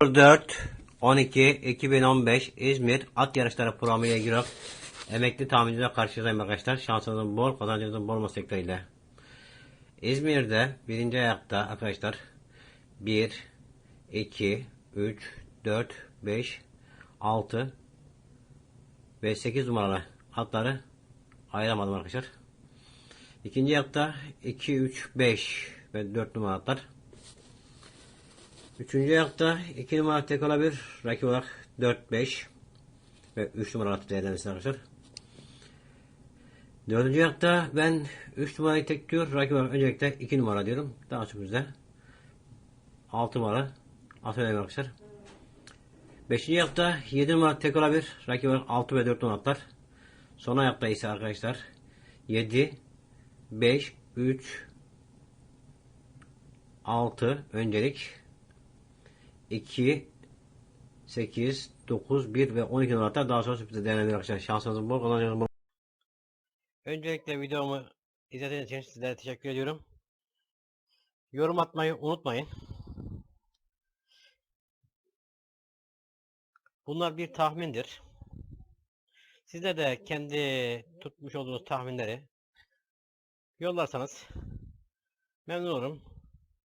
4 12 2015 İzmir at yarışları programıyla giriyor. Emekli tahmincilere karşınızdayım arkadaşlar. Şansınızın bol, kazancınızın bol olması dileğiyle. İzmir'de birinci ayakta arkadaşlar 1 2 3 4 5 6 ve 8 numaralı atları ayıramadım arkadaşlar. İkinci ayakta 2 3 5 ve 4 numaralı atlar. Üçüncü ayakta 2 numara tek olabilir. Rakip olarak 4, 5 ve 3 numara atı değerlendirsin arkadaşlar. Dördüncü ayakta ben 3 numarayı tek diyor. Rakip olarak öncelikle 2 numara diyorum. Daha sürprizde 6 numara atı önemli arkadaşlar. Beşinci ayakta 7 numara tek olabilir. Rakip olarak 6 ve 4 numara atlar. Son ayakta ise arkadaşlar 7, 5, 3, 6 öncelik 2, 8, 9, 1 ve 12 numaralar daha sonra sürprize değerlendirir arkadaşlar. Şansınızın bol kazancınızın bol. Öncelikle videomu izlediğiniz için sizlere teşekkür ediyorum. Yorum atmayı unutmayın. Bunlar bir tahmindir. Sizler de kendi tutmuş olduğunuz tahminleri yollarsanız memnun olurum.